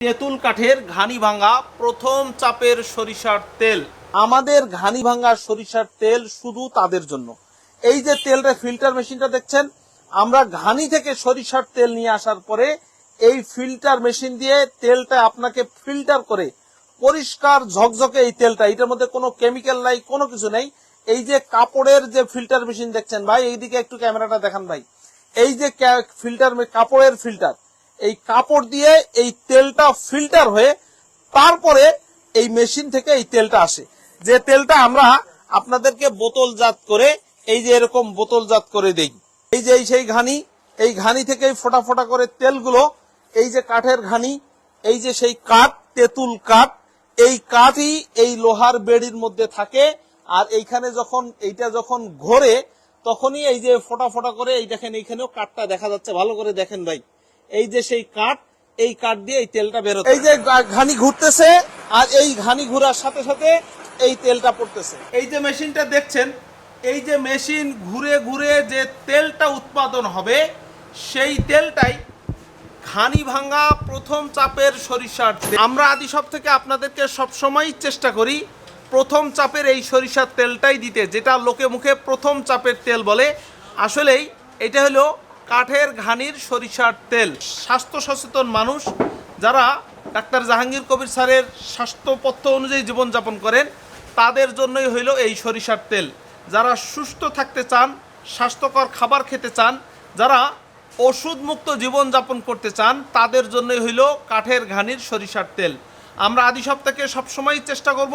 তেঁতুল কাঠের ঘানি ভাঙা প্রথম চাপের সরিষার তেল। আমাদের ঘানি ভাঙা সরিষার তেল শুধু তাদের জন্য। এই যে তেলটা ফিল্টার মেশিনটা দেখছেন, আমরা ঘানি থেকে সরিষার তেল নিয়ে আসার পরে এই ফিল্টার মেশিন দিয়ে তেলটা আপনাকে ফিল্টার করে পরিষ্কার ঝকঝকে এই তেলটা, এটার মধ্যে কোনো কেমিক্যাল নাই, কোনো কিছু নেই। এই যে কাপড়ের যে ফিল্টার মেশিন দেখছেন ভাই, এইদিকে একটু ক্যামেরাটা দেখান ভাই। এই যে ফিল্টার কাপড়ের ফিল্টার এই কাপড় দিয়ে এই তেলটা ফিল্টার হয়ে তারপরে এই মেশিন থেকে এই তেলটা আসে। যে তেলটা আমরা আপনাদেরকে বোতলজাত করে, এই যে এরকম বোতলজাত করে দেই। এই যে এই সেই ঘানি, এই ঘানি থেকে ফোটা ফোটা করে তেলগুলো, এই যে কাঠের ঘানি, এই যে সেই কাঠ, তেঁতুল কাঠ, এই কাঠই এই লোহার বেড়ির মধ্যে থাকে। আর এইখানে যখন, এইটা যখন ঘোরে, তখনই এই যে ফোটা ফোটা করে, এই দেখেন এইখানেও কাঠটা দেখা যাচ্ছে। ভালো করে দেখেন ভাই। এই যে সেই কাঠ এই কাঠ দিয়ে এই তেলটা বেরোতে এই যে ঘানি ঘুরতেছে আর এই ঘানি ঘোরার সাথে সাথে এই তেলটা পড়তেছে। এই যে মেশিনটা দেখছেন এই যে মেশিন ঘুরে ঘুরে যে তেলটা উৎপাদন হবে সেই তেলটাই ঘানি ভাঙা প্রথম চাপের সরিষার তেল। আমরা আদি সব থেকে আপনাদেরকে সবসময় চেষ্টা করি প্রথম চাপের এই সরিষার তেলটাই দিতে যেটা লোকে মুখে প্রথম চাপের তেল বলে। আসলেই এটা হলো কাঠের ঘানির সরিষার তেল। স্বাস্থ্য সচেতন মানুষ যারা ডাক্তার জাহাঙ্গীর কবির স্যারের স্বাস্থ্যপথ্য অনুযায়ী জীবনযাপন করেন, তাদের জন্যই হইল এই সরিষার তেল। যারা সুস্থ থাকতে চান, স্বাস্থ্যকর খাবার খেতে চান, যারা ওষুধ মুক্ত জীবনযাপন করতে চান, তাদের জন্যই হইল কাঠের ঘানির সরিষার তেল। আমরা আদি সপ্তাহে সবসময় চেষ্টা করব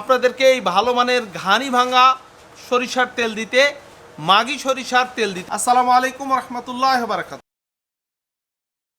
আপনাদেরকে এই ভালো মানের ঘানি ভাঙা সরিষার তেল দিতে। মাগি সরিষার তেল দিতে। আসসালামু আলাইকুম রহমতুল্লাহ বারাকাত